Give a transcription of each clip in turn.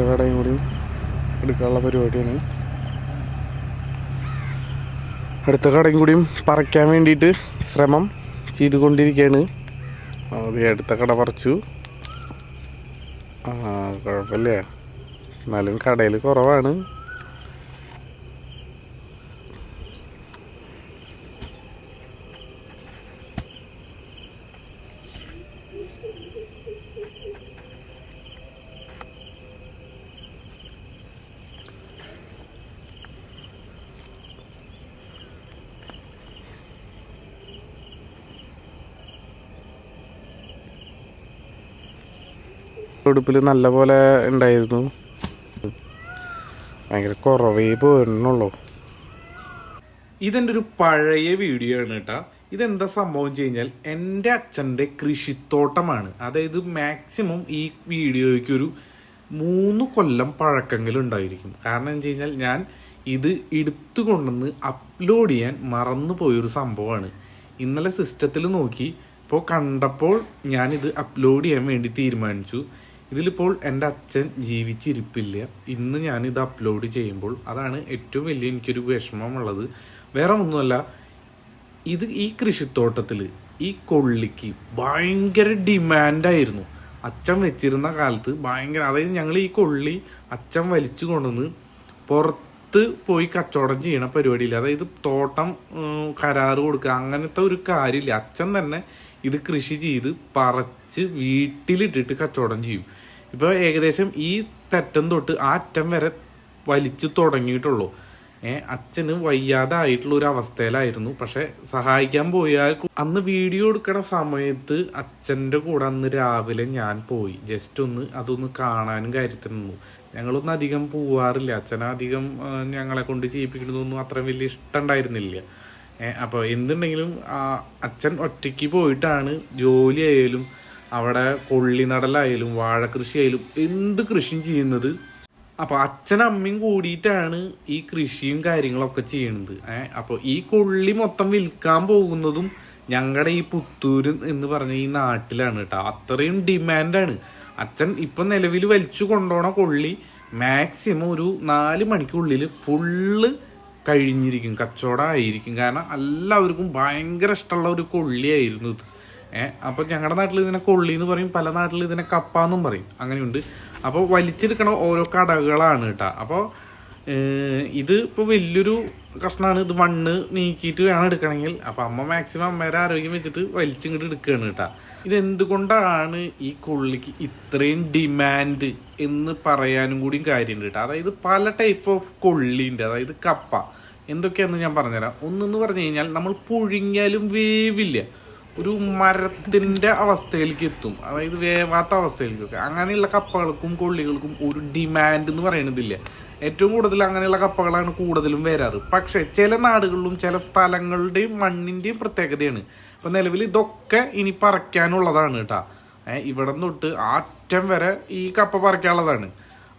അടുത്ത കടയും കൂടി എടുക്കാനുള്ള പരിപാടിയാണ്. അടുത്ത കടയും കൂടിയും പറിക്കാൻ വേണ്ടിയിട്ട് ശ്രമം ചെയ്തുകൊണ്ടിരിക്കുകയാണ്. അത് അടുത്ത കട പറിച്ചു. ആ കുഴപ്പമില്ല. എന്നാലും കടയിൽ കുറവാണ്. ഉടുപ്പിൽ നല്ല പോലെ ഉണ്ടായിരുന്നു. ഭയങ്കര കുറവേ പോരണുള്ളൂ ഇതെന്റെ ഒരു പഴയ വീഡിയോ ആണ് കേട്ടാ. ഇതെന്താ സംഭവം വെച്ച് കഴിഞ്ഞാൽ എന്റെ അച്ഛന്റെ കൃഷിത്തോട്ടമാണ്. അതായത് മാക്സിമം ഈ വീഡിയോയ്ക്ക് ഒരു മൂന്ന് കൊല്ലം പഴക്കെങ്കിലും ഉണ്ടായിരിക്കും. കാരണം എന്ന് വെച്ച് കഴിഞ്ഞാൽ ഞാൻ ഇത് എടുത്തു കൊണ്ടുവന്ന് അപ്ലോഡ് ചെയ്യാൻ മറന്നു പോയൊരു സംഭവമാണ്. ഇന്നലെ സിസ്റ്റത്തിൽ നോക്കി. ഇപ്പോൾ കണ്ടപ്പോൾ ഞാനിത് അപ്ലോഡ് ചെയ്യാൻ വേണ്ടി തീരുമാനിച്ചു. ഇതിലിപ്പോൾ എന്റെ അച്ഛൻ ജീവിച്ചിരിപ്പില്ല. ഇന്ന് ഞാനിത് അപ്ലോഡ് ചെയ്യുമ്പോൾ അതാണ് ഏറ്റവും വലിയ എനിക്കൊരു വിഷമമുള്ളത്. വേറെ ഒന്നുമല്ല ഇത് ഈ കൃഷിത്തോട്ടത്തിൽ ഈ കൊള്ളിക്ക് ഭയങ്കര ഡിമാൻഡായിരുന്നു അച്ഛൻ വെച്ചിരുന്ന കാലത്ത് ഭയങ്കര അതായത് ഞങ്ങൾ ഈ കൊള്ളി അച്ഛൻ വലിച്ചു കൊണ്ടുവന്ന് പുറത്ത് പോയി കച്ചവടം ചെയ്യണ പരിപാടിയില്ല അതായത് തോട്ടം കരാറ് കൊടുക്കുക അങ്ങനത്തെ ഒരു കാര്യമില്ല. അച്ഛൻ തന്നെ ഇത് കൃഷി ചെയ്ത് പറിച്ച് വീട്ടിലിട്ടിട്ട് കച്ചവടം ചെയ്യും. ഇപ്പോൾ ഏകദേശം ഈ തെറ്റം തൊട്ട് ആ അറ്റം വരെ വലിച്ചു തുടങ്ങിയിട്ടുള്ളൂ. ഏ അച്ഛന് വയ്യാതായിട്ടുള്ള ഒരു അവസ്ഥയിലായിരുന്നു പക്ഷെ സഹായിക്കാൻ പോയാൽ അന്ന് വീഡിയോ എടുക്കണ സമയത്ത് അച്ഛന്റെ കൂടെ അന്ന് രാവിലെ ഞാൻ പോയി. ജസ്റ്റ് ഒന്ന് അതൊന്ന് കാണാനും കാര്യത്തിനു ഞങ്ങളൊന്നും അധികം പോവാറില്ല. അച്ഛനെ അധികം ഞങ്ങളെ കൊണ്ട് ചെയ്യിപ്പിക്കുന്നതൊന്നും അത്ര വലിയ ഇഷ്ടം ഉണ്ടായിരുന്നില്ല. ഏഹ് അപ്പോൾ എന്തുണ്ടെങ്കിലും അച്ഛൻ ഒറ്റയ്ക്ക് പോയിട്ടാണ് ജോലി ആയാലും അവിടെ കൊള്ളി നടലായാലും വാഴക്കൃഷി ആയാലും എന്ത് കൃഷിയും ചെയ്യുന്നത്. അപ്പോൾ അച്ഛനും അമ്മയും കൂടിയിട്ടാണ് ഈ കൃഷിയും കാര്യങ്ങളൊക്കെ ചെയ്യണത് ഏഹ് അപ്പോൾ ഈ കൊള്ളി മൊത്തം വിൽക്കാൻ പോകുന്നതും ഞങ്ങളുടെ ഈ പുത്തൂര് എന്ന് പറഞ്ഞ ഈ നാട്ടിലാണ് കേട്ടോ. അത്രയും ഡിമാൻഡാണ്. അച്ഛൻ ഇപ്പൊ നിലവിൽ വലിച്ചു കൊണ്ടുപോണ കൊള്ളി മാക്സിമം ഒരു നാല് മണിക്കുള്ളിൽ ഫുള്ള് കഴിഞ്ഞിരിക്കും കച്ചവടമായിരിക്കും കാരണം എല്ലാവർക്കും ഭയങ്കര ഇഷ്ടമുള്ള ഒരു കൊള്ളിയായിരുന്നു ഇത്. ഏഹ് അപ്പോൾ ഞങ്ങളുടെ നാട്ടിൽ ഇതിനെ കൊള്ളി എന്ന് പറയും പല നാട്ടിൽ ഇതിനെ കപ്പ എന്നും പറയും. അങ്ങനെയുണ്ട്. അപ്പോൾ വലിച്ചെടുക്കണ ഓരോ കടകളാണ് കേട്ടോ. അപ്പോൾ ഇത് ഇപ്പോൾ വലിയൊരു കഷ്ണമാണ് ഇത് മണ്ണ് നീക്കിയിട്ട് വേണം എടുക്കണമെങ്കിൽ. അപ്പോൾ അമ്മ മാക്സിമം അമ്മയുടെ ആരോഗ്യം വെച്ചിട്ട് വലിച്ചിങ്ങോട്ട് എടുക്കുകയാണ് കേട്ടോ. ഇതെന്തുകൊണ്ടാണ് ഈ കൊള്ളിക്ക് ഇത്രയും ഡിമാൻഡ് എന്ന് പറയാനും കൂടിയും കാര്യമുണ്ട് കേട്ടോ. അതായത് പല ടൈപ്പ് ഓഫ് കൊള്ളിന്റെ അതായത് കപ്പ. എന്തൊക്കെയാണെന്ന് ഞാൻ പറഞ്ഞുതരാം. ഒന്നെന്ന് പറഞ്ഞു കഴിഞ്ഞാൽ നമ്മൾ പുഴുങ്ങിയാലും വേവില്ല. ഒരു മരത്തിന്റെ അവസ്ഥയിലേക്ക് എത്തും. അതായത് വേവാത്ത അവസ്ഥയിലേക്ക് എത്തും. അങ്ങനെയുള്ള കപ്പകൾക്കും കൊള്ളികൾക്കും ഒരു ഡിമാൻഡ് എന്ന് പറയുന്നതില്ല ഏറ്റവും കൂടുതൽ അങ്ങനെയുള്ള കപ്പകളാണ് കൂടുതലും വരാറ്. പക്ഷേ ചില നാടുകളിലും ചില സ്ഥലങ്ങളുടെയും മണ്ണിന്റെയും പ്രത്യേകതയാണ്. ഇപ്പം നിലവിൽ ഇതൊക്കെ ഇനി പറിക്കാനുള്ളതാണ് കേട്ടാ. ഇവിടെ തൊട്ട് ആറ്റം വരെ ഈ കപ്പ പറിക്കാനുള്ളതാണ്.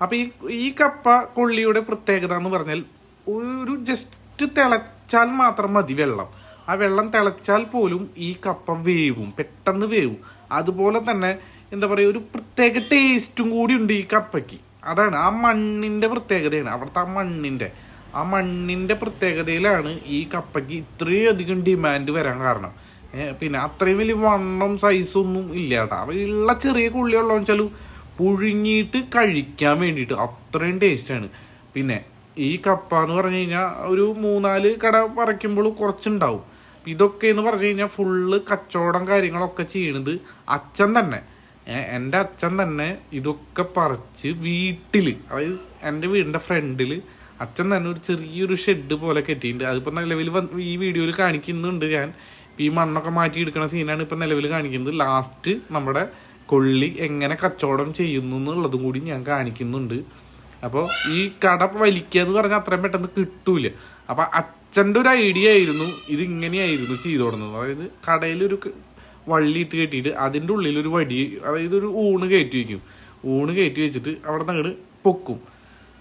അപ്പൊ ഈ ഈ കപ്പ കൊള്ളിയുടെ പ്രത്യേകത എന്ന് പറഞ്ഞാൽ ഒരു ജസ്റ്റ് തിളച്ചാൽ മാത്രം മതി വെള്ളം. ആ വെള്ളം തിളച്ചാൽ പോലും ഈ കപ്പ വേവും പെട്ടെന്ന് വേവും. അതുപോലെ തന്നെ എന്താ പറയുക ഒരു പ്രത്യേക ടേസ്റ്റും കൂടി ഉണ്ട് ഈ കപ്പയ്ക്ക്. അതാണ് ആ മണ്ണിന്റെ പ്രത്യേകതയാണ് അവിടുത്തെ ആ മണ്ണിന്റെ ആ മണ്ണിന്റെ പ്രത്യേകതയിലാണ് ഈ കപ്പയ്ക്ക് ഇത്രയധികം ഡിമാൻഡ് വരാൻ കാരണം. പിന്നെ അത്രയും വലിയ വണ്ണം സൈസൊന്നും ഇല്ല കേട്ടോ. അവയുള്ള ചെറിയ കുള്ളിയുള്ളതെന്ന് വെച്ചാൽ പുഴുങ്ങിയിട്ട് കഴിക്കാൻ വേണ്ടിയിട്ട് അത്രയും ടേസ്റ്റാണ് പിന്നെ ഈ കപ്പ എന്ന് പറഞ്ഞു കഴിഞ്ഞാൽ ഒരു മൂന്നാൽ കട പറിക്കുമ്പോൾ കുറച്ചുണ്ടാവും. ഇതൊക്കെ എന്ന് പറഞ്ഞു കഴിഞ്ഞാൽ ഫുള്ള് കച്ചവടം കാര്യങ്ങളൊക്കെ ചെയ്യണത് അച്ഛൻ തന്നെ. എന്റെ അച്ഛൻ തന്നെ ഇതൊക്കെ പറിച്ച് വീട്ടിൽ അതായത് എന്റെ വീടിന്റെ ഫ്രണ്ടിൽ അച്ഛൻ തന്നെ ഒരു ചെറിയൊരു ഷെഡ് പോലെ കെട്ടിയിട്ടുണ്ട്. അതിപ്പോൾ നിലവിൽ ഈ വീഡിയോയിൽ കാണിക്കുന്നുണ്ട് ഞാൻ. ഈ മണ്ണൊക്കെ മാറ്റി എടുക്കുന്ന സീനാണ് ഇപ്പം നിലവിൽ കാണിക്കുന്നത്. ലാസ്റ്റ് നമ്മുടെ കൊള്ളി എങ്ങനെ കച്ചവടം ചെയ്യുന്നു എന്നുള്ളതും കൂടി ഞാൻ കാണിക്കുന്നുണ്ട്. അപ്പോൾ ഈ കട വലിക്കുക എന്ന് പറഞ്ഞാൽ അത്രയും പെട്ടെന്ന് കിട്ടൂല. അപ്പൊ അച്ഛന്റെ ഒരു ഐഡിയ ആയിരുന്നു ഇത് ഇങ്ങനെയായിരുന്നു ചെയ്തു തുടങ്ങുന്നത് അതായത് കടയിലൊരു വള്ളി ഇട്ട് കെട്ടിയിട്ട് അതിന്റെ ഉള്ളിൽ ഒരു വടി അതായത് ഒരു ഊണ് കയറ്റി വയ്ക്കും ഊണ് കയറ്റി വെച്ചിട്ട് അവിടെ നിന്ന് അങ്ങോട്ട് പൊക്കും.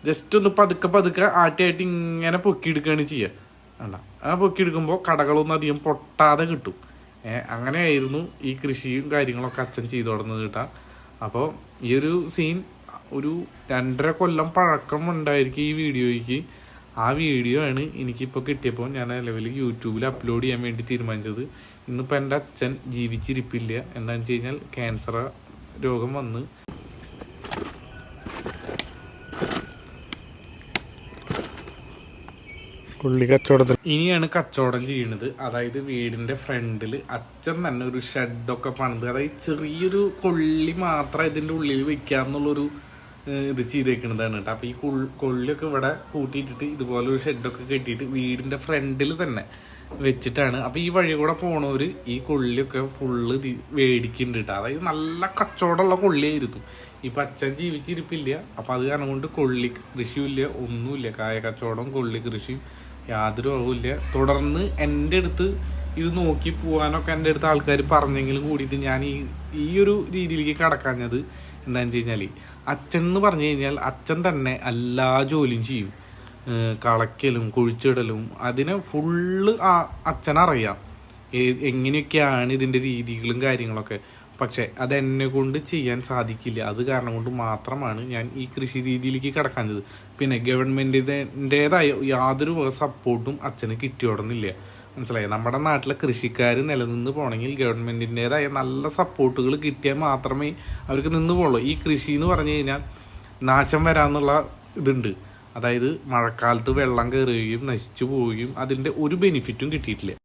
ജസ്റ്റ് ഒന്ന് പതുക്കെ പതുക്കെ ആട്ടിയായിട്ട് ഇങ്ങനെ പൊക്കിയെടുക്കുകയാണ് ചെയ്യുക അല്ല ആ പൊക്കിയെടുക്കുമ്പോൾ കടകളൊന്നും അധികം പൊട്ടാതെ കിട്ടും. അങ്ങനെയായിരുന്നു ഈ കൃഷിയും കാര്യങ്ങളൊക്കെ അച്ഛൻ ചെയ്തു തുടങ്ങുന്നത് കേട്ടാ. അപ്പോൾ ഈ ഒരു സീൻ ഒരു രണ്ടര കൊല്ലം പഴക്കം ഉണ്ടായിരിക്കും ഈ വീഡിയോയ്ക്ക്. ആ വീഡിയോ ആണ് എനിക്കിപ്പോൾ കിട്ടിയപ്പോൾ ഞാൻ നിലവിൽ യൂട്യൂബിൽ അപ്ലോഡ് ചെയ്യാൻ വേണ്ടി തീരുമാനിച്ചത്. ഇന്നിപ്പോൾ എന്റെ അച്ഛൻ ജീവിച്ചിരിപ്പില്ല. എന്താണെന്ന് വെച്ച് കഴിഞ്ഞാൽ ക്യാൻസർ രോഗം വന്ന്. കൊള്ളി കച്ചവടത്തിന് ഇനിയാണ് കച്ചവടം ചെയ്യുന്നത് അതായത് വീടിന്റെ ഫ്രണ്ടിൽ അച്ഛൻ തന്നെ ഒരു ഷെഡൊക്കെ പണിത്. അതായത് ചെറിയൊരു കൊള്ളി മാത്രം ഇതിന്റെ ഉള്ളിൽ വെക്കാന്നുള്ളൊരു ഇത് ചെയ്തേക്കുന്നതാണ് കേട്ടോ. അപ്പൊ ഈ കൊള്ളിയൊക്കെ ഇവിടെ കൂട്ടിയിട്ടിട്ട് ഇതുപോലെ ഒരു ഷെഡൊക്കെ കെട്ടിയിട്ട് വീടിന്റെ ഫ്രണ്ടിൽ തന്നെ വെച്ചിട്ടാണ്. അപ്പൊ ഈ വഴി കൂടെ പോണവര് ഈ കൊള്ളിയൊക്കെ ഫുള്ള് മേടിക്കുന്നുണ്ട് കേട്ടോ. അതായത് നല്ല കച്ചവടമുള്ള കൊള്ളിയായിരുന്നു. ഇപ്പൊ അച്ഛൻ ജീവിച്ചിരിപ്പില്ല. അപ്പൊ അത് കാരണം കൊണ്ട് കൊള്ളി കൃഷിയുമില്ല ഒന്നുമില്ല. കായ കച്ചവടം കൊള്ളി കൃഷിയും യാതൊരു അളവില്ല തുടർന്ന് എന്റെ അടുത്ത് ഇത് നോക്കി പോകാനൊക്കെ എന്റെ അടുത്ത് ആൾക്കാർ പറഞ്ഞെങ്കിലും കൂടിയിട്ട് ഞാൻ ഈ ഈ ഒരു രീതിയിലേക്ക് കടക്കാഞ്ഞത് എന്താണെന്ന് വെച്ച് കഴിഞ്ഞാൽ അച്ഛൻ എന്ന് പറഞ്ഞു കഴിഞ്ഞാൽ അച്ഛൻ തന്നെ എല്ലാ ജോലിയും ചെയ്യും. കളയ്ക്കലും കുഴിച്ചിടലും അതിനെ ഫുള്ള് ആ അച്ഛനറിയാം. എങ്ങനെയൊക്കെയാണ് ഇതിന്റെ രീതികളും കാര്യങ്ങളൊക്കെ. പക്ഷെ അത് എന്നെ കൊണ്ട് ചെയ്യാൻ സാധിക്കില്ല. അത് കാരണം കൊണ്ട് മാത്രമാണ് ഞാൻ ഈ കൃഷി രീതിയിലേക്ക് കിടക്കാഞ്ഞത്. പിന്നെ ഗവൺമെന്റിന്റെതായ യാതൊരു സപ്പോർട്ടും അച്ഛന് കിട്ടിയോടുന്നില്ല മനസ്സിലായി? നമ്മുടെ നാട്ടിലെ കൃഷിക്കാർ നിലനിന്ന് പോകണമെങ്കിൽ ഗവൺമെന്റിന്റേതായ നല്ല സപ്പോർട്ടുകൾ കിട്ടിയാൽ മാത്രമേ അവർക്ക് നിന്ന് പോകുള്ളൂ ഈ കൃഷി എന്ന് പറഞ്ഞു കഴിഞ്ഞാൽ നാശം വരാമെന്നുള്ള ഇതുണ്ട്. അതായത് മഴക്കാലത്ത് വെള്ളം കയറുകയും നശിച്ചു പോവുകയും അതിന്റെ ഒരു ബെനിഫിറ്റും കിട്ടിയിട്ടില്ല.